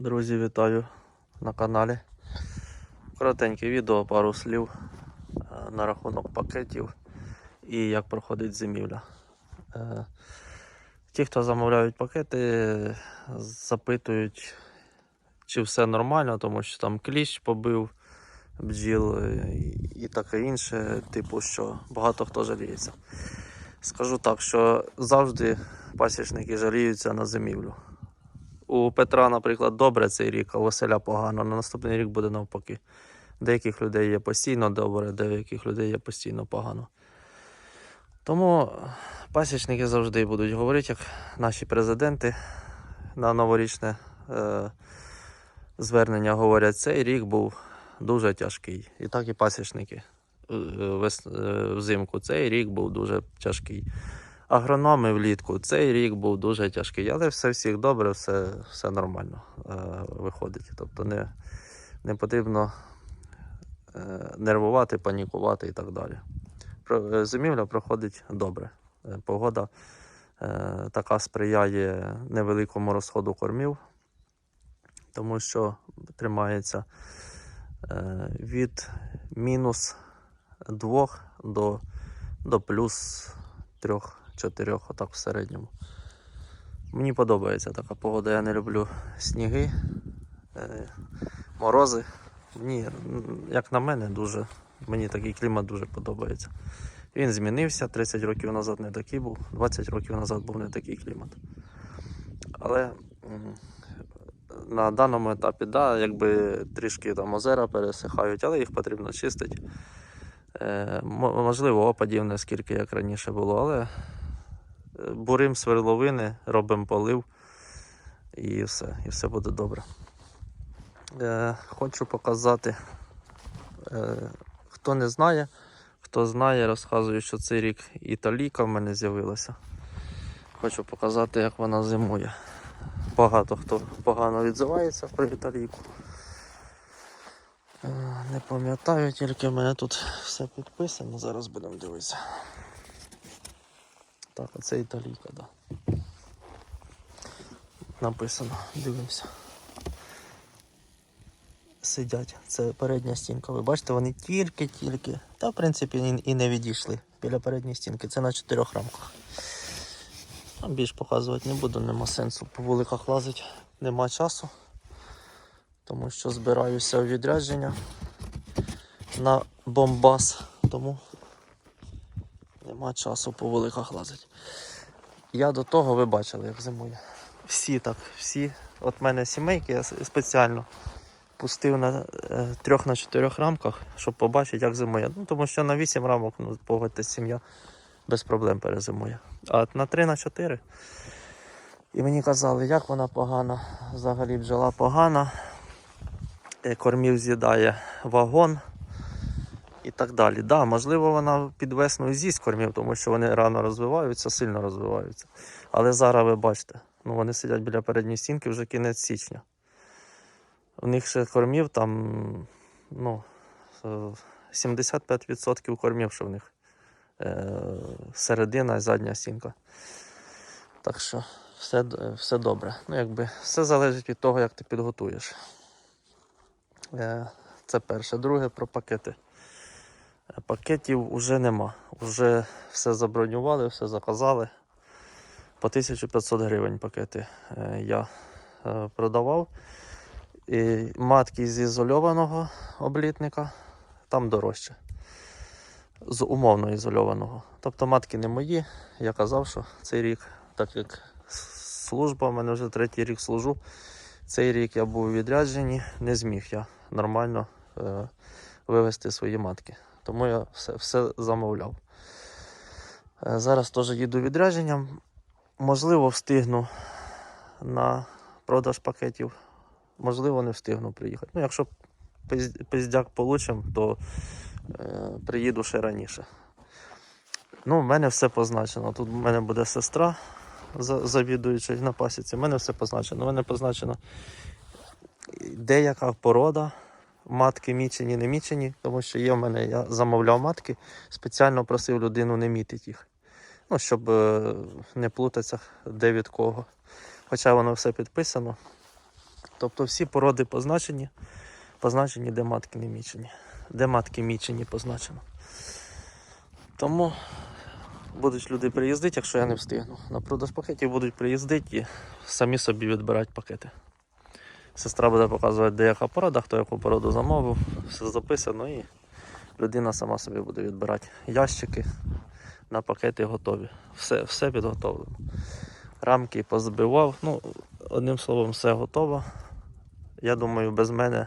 Друзі, вітаю на каналі. Коротеньке відео, пару слів е, на рахунок пакетів і як проходить зимівля. Е, Ті, хто замовляють пакети, запитують, чи все нормально, тому що там кліщ побив бджіл е, і таке інше, типу, що багато хто жаліється. Скажу так, що завжди пасічники жаліються на зимівлю. У Петра, наприклад, добре цей рік, а у Василя погано. На наступний рік буде навпаки. Деяких людей є постійно добре, деяких людей є постійно погано. Тому пасічники завжди будуть говорити, як наші президенти на новорічне е, звернення говорять, цей рік був дуже тяжкий. І так і пасічники е, е, взимку. Цей рік був дуже тяжкий агрономи влітку. Цей рік був дуже тяжкий, але все всіх добре, все, все нормально е, виходить. Тобто не, не потрібно е, нервувати, панікувати і так далі. Про- е, Зимівля проходить добре. Е, Погода е, така сприяє невеликому розходу кормів, тому що тримається е, від мінус 2 до, до плюс 3 чотирьох, отак в середньому. Мені подобається така погода. Я не люблю сніги, е, морози. Мені, як на мене, дуже, мені такий клімат дуже подобається. Він змінився 30 років назад не такий був, 20 років назад був не такий клімат. Але на даному етапі, да, якби трішки там озера пересихають, але їх потрібно чистити. Е, можливо, опадів не скільки, як раніше було, але бурим сверловини, робимо полив і все, і все буде добре. Е, хочу показати, е, хто не знає, хто знає, розказую, що цей рік італійка в мене з'явилася. Хочу показати, як вона зимує. Багато хто погано відзивається про італійку. Е, Не пам'ятаю, тільки в мене тут все підписано, зараз будемо дивитися. Так, а це італійка. Да. Написано, дивимося. Сидять, це передня стінка. Ви бачите, вони тільки-тільки. Та, в принципі, і- не відійшли біля передньої стінки. Це на чотирьох рамках. Більш показувати не буду, нема сенсу. По вуликах лазить, нема часу. Тому що збираюся у відрядження на бомбас. Тому нема часу по вуликах лазить. Я до того ви бачили, як зимує. Всі так, всі. От мене сімейки, я спеціально пустив на е, трьох на чотирьох рамках, щоб побачити, як зимує. Ну, тому що на вісім рамок, ну, погодьтесь, сім'я без проблем перезимує. А на три на чотири. І мені казали, як вона погана, взагалі бджола погана, е, кормів з'їдає вагон і так далі. Да, можливо, вона під весну і з'їсть кормів, тому що вони рано розвиваються, сильно розвиваються. Але зараз ви бачите, ну вони сидять біля передньої стінки вже кінець січня. У них ще кормів там ну, е, 75% кормів, що в них е, середина і задня стінка. Так що все, все добре. Ну, якби все залежить від того, як ти підготуєш. Е, Це перше. Друге про пакети. Пакетів вже нема. Уже все забронювали, все заказали. По 1500 гривень пакети е, я е, продавав. І матки з ізольованого облітника там дорожче. З умовно ізольованого. Тобто матки не мої. Я казав, що цей рік, так як служба, в мене вже третій рік служу. Цей рік я був у відрядженні, не зміг я нормально е, вивезти свої матки. Тому я все, все замовляв. Е, зараз теж їду у відрядження. Можливо, встигну на продаж пакетів. Можливо, не встигну приїхати. Ну, якщо пиздяк получим, то е, приїду ще раніше. Ну, в мене все позначено. Тут в мене буде сестра за- завідуюча на пасіці. У мене все позначено. У мене позначено деяка порода. Матки мічені, не мічені, тому що є в мене, я замовляв матки, спеціально просив людину не мітити їх. Ну, щоб е, не плутатися, де від кого. Хоча воно все підписано. Тобто всі породи позначені, позначені, де матки не мічені. Де матки мічені позначено. Тому будуть люди приїздити, якщо я не встигну. На продаж пакетів будуть приїздити і самі собі відбирати пакети. Сестра буде показувати, де яка порода, хто яку породу замовив, все записано і людина сама собі буде відбирати ящики на пакети готові. Все, все підготовлено. Рамки позбивав. Ну, одним словом, все готово. Я думаю, без мене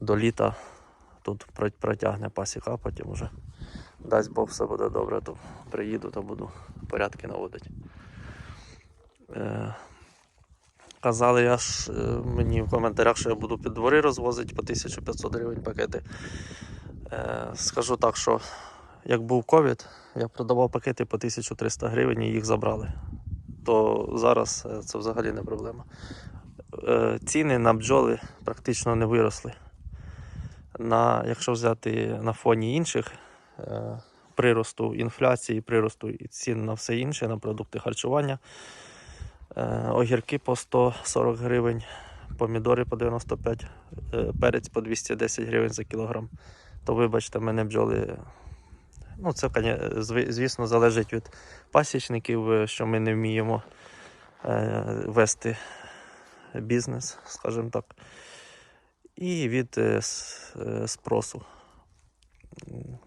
до літа тут протягне пасіка, потім вже дасть Бог все буде добре, то приїду та буду порядки наводити. Казали я ж е, мені в коментарях, що я буду під двори розвозити по 1500 гривень пакети. Е, скажу так, що як був ковід, я продавав пакети по 1300 гривень і їх забрали. То зараз е, це взагалі не проблема. Ціни на бджоли практично не виросли. На, якщо взяти на фоні інших приросту інфляції, приросту цін на все інше, на продукти харчування, огірки по 140 гривень, помідори по 95, е, перець по 210 гривень за кілограм, то вибачте, мене бджоли. Ну, це, звісно, залежить від пасічників, е, що ми не вміємо е, вести бізнес, скажімо так, і від е, е, спросу.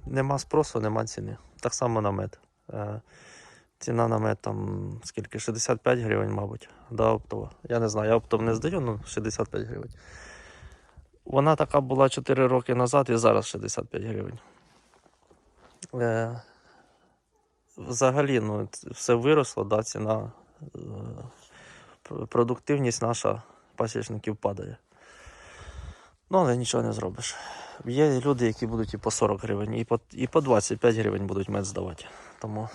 Нема спросу, нема ціни. Так само на мед. Ціна на мед там скільки? 65 гривень, мабуть, да, оптова. Я не знаю, я оптов не здаю, ну 65 гривень. Вона така була 4 роки назад і зараз 65 гривень. Е, взагалі, ну, все виросло, да, ціна. е, продуктивність наша пасічників падає. Ну, але нічого не зробиш. Є люди, які будуть і по 40 гривень, і по, і по 25 гривень будуть мед здавати. Тому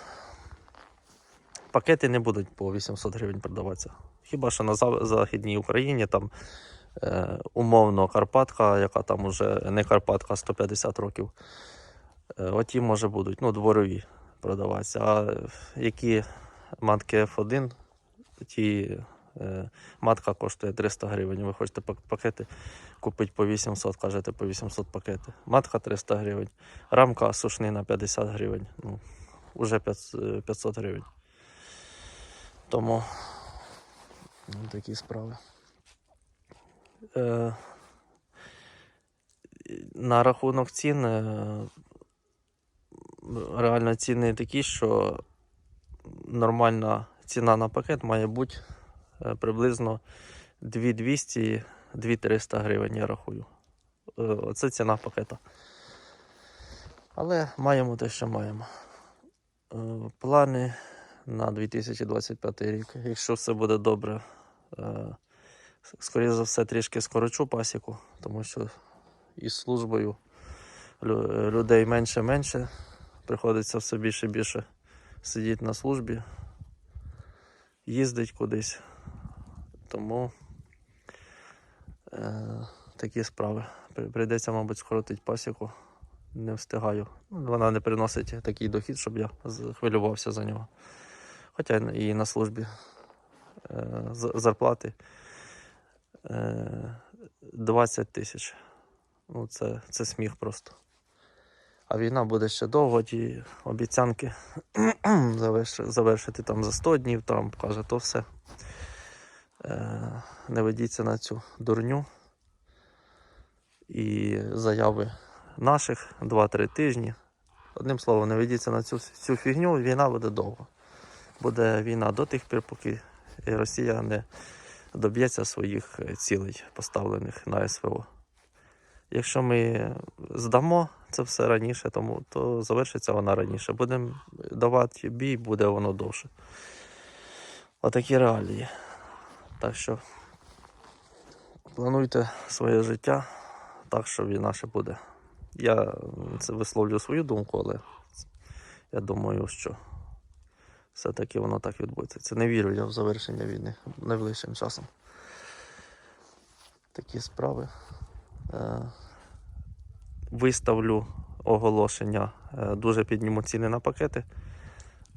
пакети не будуть по 800 гривень продаватися. Хіба що на Західній Україні там е, умовно Карпатка, яка там уже не Карпатка, 150 років. Е, оті, може, будуть ну, дворові продаватися. А е, які матки F1, ті е, матка коштує 300 гривень. Ви хочете пакети купити по 800, кажете по 800 пакети. Матка 300 гривень. Рамка сушнина 50 гривень. Ну, уже 500 500 гривень. Тому ну, такі справи. Е, на рахунок цін. Е, реально ціни такі, що нормальна ціна на пакет має бути е, приблизно 2200-2300 гривень, я рахую. Е, Оце ціна пакета. Але маємо те, що маємо. Е, Плани на 2025 рік. Якщо все буде добре, е, скоріше за все, трішки скорочу пасіку, тому що із службою людей менше-менше. Приходиться все більше і більше сидіти на службі, їздить кудись. Тому е, такі справи. Прийдеться, мабуть, скоротити пасіку. Не встигаю. Вона не приносить такий дохід, щоб я хвилювався за нього. Хоча і на службі е, зарплати е, 20 тисяч. Ну, це, це сміх просто. А війна буде ще довго, ті обіцянки завершити, завершити там за 100 днів, Трамп каже, то все. Е, не ведіться на цю дурню. І заяви наших 2-3 тижні. Одним словом, не ведіться на цю, цю фігню, війна буде довго. Буде війна до тих пір, поки Росія не доб'ється своїх цілей, поставлених на СВО. Якщо ми здамо це все раніше, тому, то завершиться вона раніше. Будемо давати бій, буде воно довше. Отакі реалії. Так що плануйте своє життя так, що війна ще буде. Я це висловлю свою думку, але я думаю, що все-таки воно так відбудеться. Це не вірю я в завершення війни найближчим часом. Такі справи. Е, Виставлю оголошення, е, дуже підніму ціни на пакети.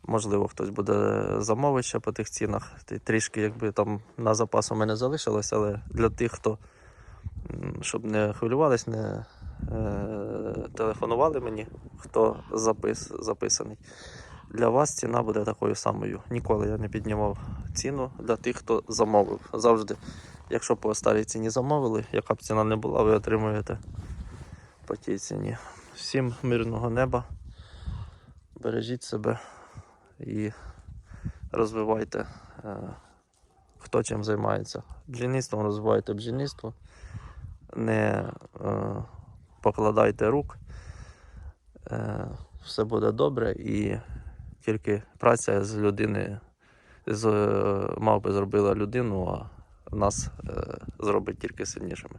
Можливо, хтось буде замовити ще по тих цінах. Трішки, якби там на запас у мене залишилось, але для тих, хто щоб не хвилювались, не е, телефонували мені, хто запис, записаний. Для вас ціна буде такою самою. Ніколи я не піднімав ціну для тих, хто замовив. Завжди, якщо по старій ціні замовили, яка б ціна не була, ви отримуєте по тій ціні. Всім мирного неба. Бережіть себе і розвивайте, е, хто чим займається. Бджільництвом розвивайте бджільництво, не е, покладайте рук. Е, все буде добре і тільки праця з людини з мав мавпи зробила людину, а нас е, зробить тільки сильнішими.